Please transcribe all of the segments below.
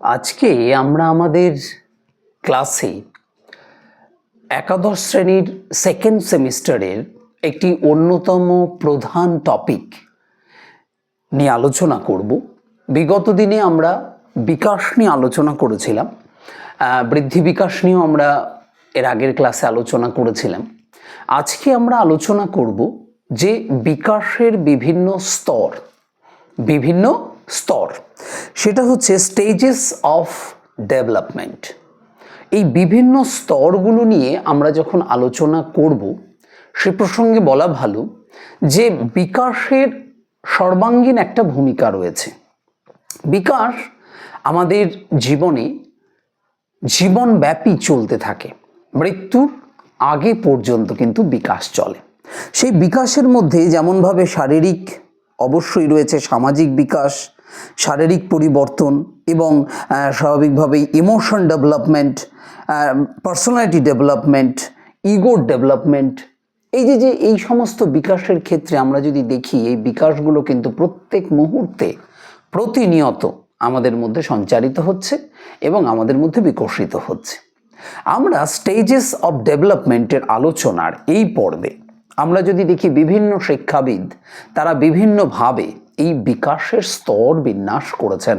আজকে আমরা আমাদের ক্লাসে একাদশ শ্রেণির সেকেন্ড সেমিস্টারের একটি অন্যতম প্রধান টপিক নিয়ে আলোচনা করব। বিগত দিনে আমরা বিকাশ নিয়ে আলোচনা করেছিলাম। বৃদ্ধি বিকাশ নিয়েও আমরা এর আগের ক্লাসে আলোচনা করেছিলাম। আজকে আমরা আলোচনা করব যে বিকাশের বিভিন্ন স্তর, বিভিন্ন স্তর। সেটা হচ্ছে স্টেজেস অফ ডেভেলপমেন্ট এই বিভিন্ন স্তরগুলো নিয়ে আমরা যখন আলোচনা করব, সে প্রসঙ্গে বলা ভালো যে বিকাশের সর্বাঙ্গীন একটা ভূমিকা রয়েছে। বিকাশ আমাদের জীবনে জীবনব্যাপী চলতে থাকে। মৃত্যুর আগে পর্যন্ত কিন্তু বিকাশ চলে। সেই বিকাশের মধ্যে যেমনভাবে শারীরিক অবশ্যই রয়েছে, সামাজিক বিকাশ শারীরিক পরিবর্তন এবং স্বাভাবিকভাবেই ইমোশন ডেভেলপমেন্ট পার্সোনালিটি ডেভেলপমেন্ট ইগোর ডেভেলপমেন্ট এই যে যে এই সমস্ত বিকাশের ক্ষেত্রে আমরা যদি দেখি, এই বিকাশগুলো কিন্তু প্রত্যেক মুহূর্তে প্রতিনিয়ত আমাদের মধ্যে সঞ্চারিত হচ্ছে এবং আমাদের মধ্যে বিকশিত হচ্ছে। আমরা স্টেজেস অফ ডেভেলপমেন্টের আলোচনার এই পর্বে আমরা যদি দেখি বিভিন্ন শিক্ষাবিদ, তারা বিভিন্নভাবে এই বিকাশের স্তর বিন্যাস করেছেন।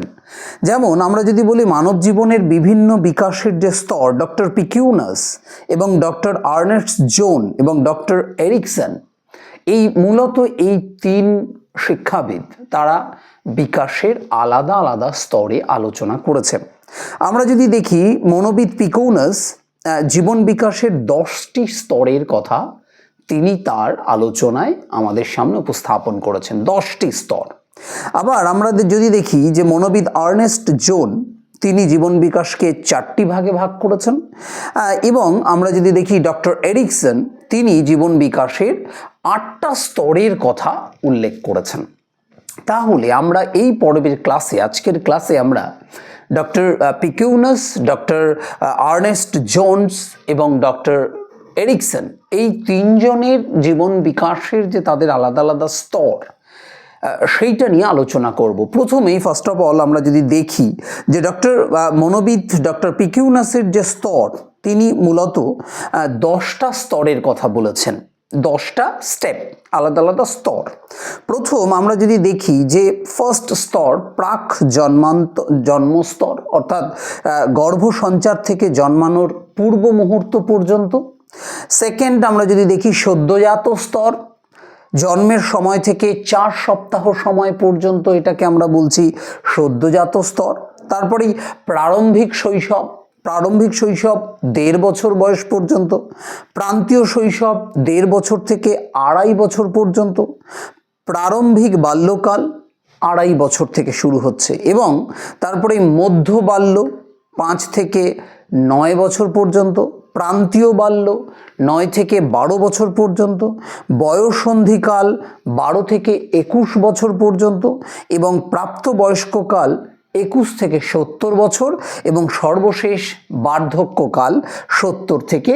যেমন আমরা যদি বলি মানব জীবনের বিভিন্ন বিকাশের যে স্তর, ডক্টর পিকিউনাস এবং ডক্টর আর্নেস্ট জোন এবং ডক্টর এরিকসন, এই মূলত এই তিন শিক্ষাবিদ, তারা বিকাশের আলাদা আলাদা স্তরে আলোচনা করেছেন। আমরা যদি দেখি মনোবিদ পিকৌনাস জীবন বিকাশের দশটি স্তরের কথা তিনি তার আলোচনায় আমাদের সামনে উপস্থাপন করেছেন দশটি স্তর। আবার আমরা যদি দেখি যে মনোবিদ আর্নেস্ট জোন, তিনি জীবন বিকাশকে চারটি ভাগে ভাগ করেছেন। এবং আমরা যদি দেখি ডক্টর এরিকসন, তিনি জীবন বিকাশের আটটা স্তরের কথা উল্লেখ করেছেন। তাহলে আমরা এই পর্বের ক্লাসে, আজকের ক্লাসে আমরা ডক্টর পিকিউনাস ডক্টর আর্নেস্ট জোনস এবং ডক্টর এরিকসন, এই তিনজনের জীবন বিকাশের যে তাদের আলাদা আলাদা স্তর সেইটা নিয়ে আলোচনা করব। প্রথমেই ফার্স্ট অফ অল আমরা যদি দেখি যে ডক্টর মনোবিদ ডক্টর পিকিউনাসের যে স্তর, তিনি মূলত দশটা স্তরের কথা বলেছেন। দশটা স্টেপ আলাদা আলাদা স্তর। প্রথম, আমরা যদি দেখি যে ফার্স্ট স্তর, প্রাক জন্মান্ত, জন্মস্তর, অর্থাৎ গর্ভ সঞ্চার থেকে জন্মানোর পূর্ব মুহূর্ত পর্যন্ত সেকেন্ড আমরা যদি দেখি সদ্যজাত স্তর জন্মের সময় থেকে চার সপ্তাহ সময় পর্যন্ত এটাকে আমরা বলছি সদ্যজাত স্তর তারপরেই প্রারম্ভিক শৈশব প্রারম্ভিক শৈশব দেড় বছর বয়স পর্যন্ত, প্রান্তীয় শৈশব দেড় বছর থেকে আড়াই বছর পর্যন্ত, প্রারম্ভিক বাল্যকাল আড়াই বছর থেকে শুরু হচ্ছে এবং তারপরে মধ্য বাল্য পাঁচ থেকে নয় বছর পর্যন্ত প্রান্তীয় বাল্য, নয় থেকে বারো বছর পর্যন্ত, বয়ঃসন্ধিকাল বারো থেকে একুশ বছর পর্যন্ত এবং প্রাপ্তবয়স্ককাল একুশ থেকে সত্তর বছর এবং সর্বশেষ বার্ধক্যকাল সত্তর থেকে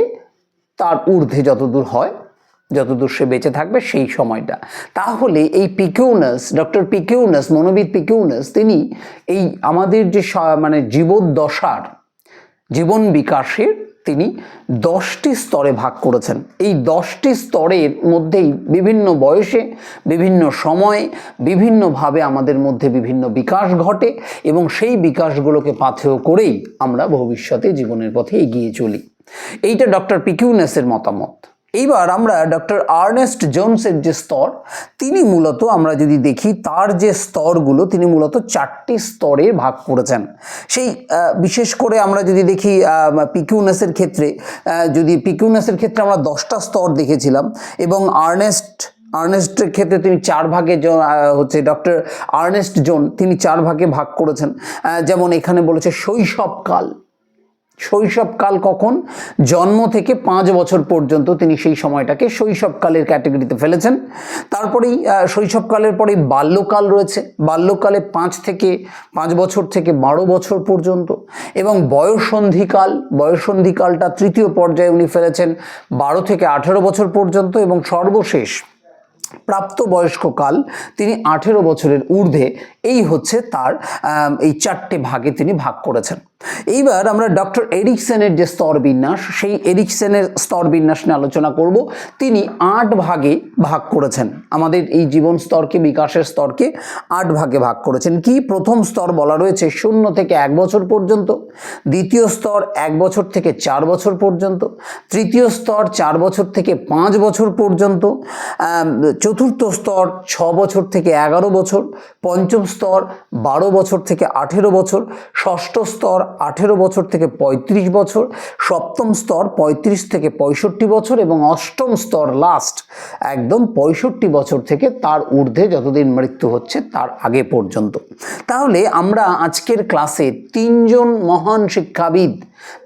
তার ঊর্ধ্বে যতদূর হয়, যতদূর সে বেঁচে থাকবে সেই সময়টা। তাহলে এই পিকিউনাস, ডক্টর পিকিউনাস, মনোবিদ পিকিউনাস, তিনি এই আমাদের যে মানে জীবদ্দশার, জীবন বিকাশের তিনি দশটি স্তরে ভাগ করেছেন। এই দশটি স্তরের মধ্যেই বিভিন্ন বয়সে, বিভিন্ন সময়ে, বিভিন্নভাবে আমাদের মধ্যে বিভিন্ন বিকাশ ঘটে এবং সেই বিকাশগুলোকে পাথেয় করেই আমরা ভবিষ্যতে জীবনের পথে এগিয়ে চলি। এইটা ডক্টর পিকিউনেসের মতামত। এইবার আমরা ডক্টর আর্নেস্ট জোনসের যে স্তর, তিনি মূলত আমরা যদি দেখি তার যে স্তরগুলো, তিনি মূলত চারটি স্তরে ভাগ করেছেন। সেই বিশেষ করে আমরা যদি দেখি পিকিউনেসের ক্ষেত্রে যদি পিকিউনেসের ক্ষেত্রে আমরা দশটা স্তর দেখেছিলাম এবং আর্নেস্ট, আর্নেস্টের ক্ষেত্রে তিনি চার ভাগে হচ্ছে ডক্টর আর্নেস্ট জোন, তিনি চার ভাগে ভাগ করেছেন। যেমন এখানে বলেছে শৈশবকাল। শৈশবকাল কখন? জন্ম থেকে পাঁচ বছর পর্যন্ত তিনি সেই সময়টাকে শৈশবকালের ক্যাটাগরিতে ফেলেছেন। তারপরেই শৈশবকালের পরেই বাল্যকাল রয়েছে। বাল্যকালে পাঁচ থেকে, পাঁচ বছর থেকে বারো বছর পর্যন্ত। এবং বয়ঃসন্ধিকাল, বয়ঃসন্ধিকালটা তৃতীয় পর্যায়ে উনি ফেলেছেন বারো থেকে আঠেরো বছর পর্যন্ত এবং সর্বশেষ প্রাপ্তবয়স্ককাল তিনি আঠেরো বছরের ঊর্ধ্বে। এই হচ্ছে তার এই চারটে ভাগে তিনি ভাগ করেছেন। এইবার আমরা ডক্টর এরিকসেনের যে স্তর বিন্যাস সেই এরিকসেনের স্তর বিন্যাস নিয়ে আলোচনা করব। তিনি আট ভাগে ভাগ করেছেন। আমাদের এই জীবন স্তরকে, বিকাশের স্তরকে আট ভাগে ভাগ করেছেন। কি? প্রথম স্তর বলা রয়েছে শূন্য থেকে এক বছর পর্যন্ত, দ্বিতীয় স্তর এক বছর থেকে চার বছর পর্যন্ত, তৃতীয় স্তর চার বছর থেকে পাঁচ বছর পর্যন্ত চতুর্থ স্তর ছ বছর থেকে এগারো বছর, পঞ্চম স্তর বারো বছর থেকে আঠেরো বছর, ষষ্ঠ স্তর আঠেরো বছর থেকে পঁয়ত্রিশ বছর, সপ্তম স্তর পঁয়ত্রিশ থেকে পঁয়ষট্টি বছর এবং অষ্টম স্তর লাস্ট একদম পঁয়ষট্টি বছর থেকে তার ঊর্ধ্বে যতদিন মৃত্যু হচ্ছে তার আগে পর্যন্ত। তাহলে আমরা আজকের ক্লাসে তিনজন মহান শিক্ষাবিদ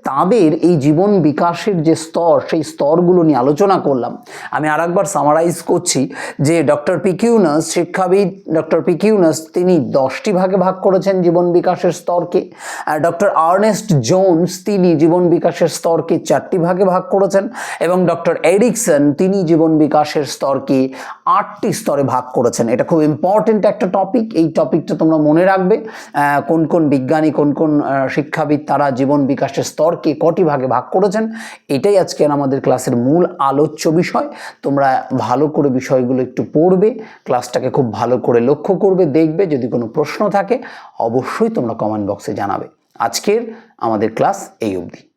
তাদের এই জীবন বিকাশের যে স্তর, সেই স্তরগুলো নিয়ে আলোচনা করলাম। আমি আর একবার সামারাইজ করছি যে ডক্টর পিকিউনাস শিক্ষাবিদ ডক্টর পিকিউনাস তিনি দশটি ভাগে ভাগ করেছেন জীবন বিকাশের স্তরকে। আর ডক্টর আর্নেস্ট জোনস তিনি জীবন বিকাশের স্তরকে চারটি ভাগে ভাগ করেছেন। এবং ডক্টর এরিকসন তিনি জীবন বিকাশের স্তরকে আটটি স্তরে ভাগ করেছেন। এটা খুব ইম্পর্টেন্ট একটা টপিক এই টপিকটা তোমরা মনে রাখবে। কোন কোন বিজ্ঞানী, কোন কোন শিক্ষাবিদ তারা জীবন বিকাশের স্তরকে কটি ভাগে ভাগ করেছেন? এটাই আজকের আমাদের ক্লাসের মূল আলোচ্য বিষয়। তোমরা ভালো করে বিষয়গুলো একটু পড়বে, ক্লাসটাকে খুব ভালো করে লক্ষ্য করবে, দেখবে, যদি কোনো প্রশ্ন থাকে, অবশ্যই তোমরা কমেন্ট বক্সে জানাবে। আজকের আমাদের ক্লাস এই অবধি।